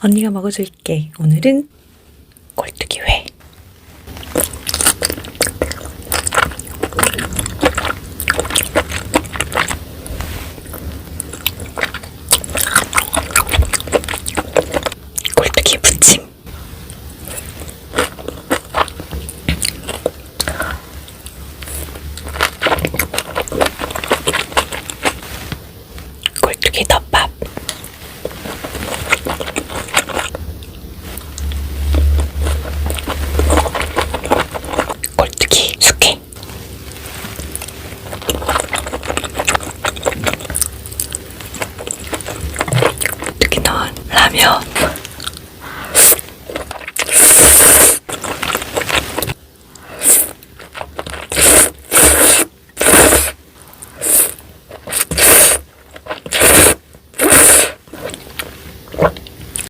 언니가 먹어줄게. 오늘은 꼴뚜기회. 꼴뚜기 부침. 꼴뚜기 덮. 还没有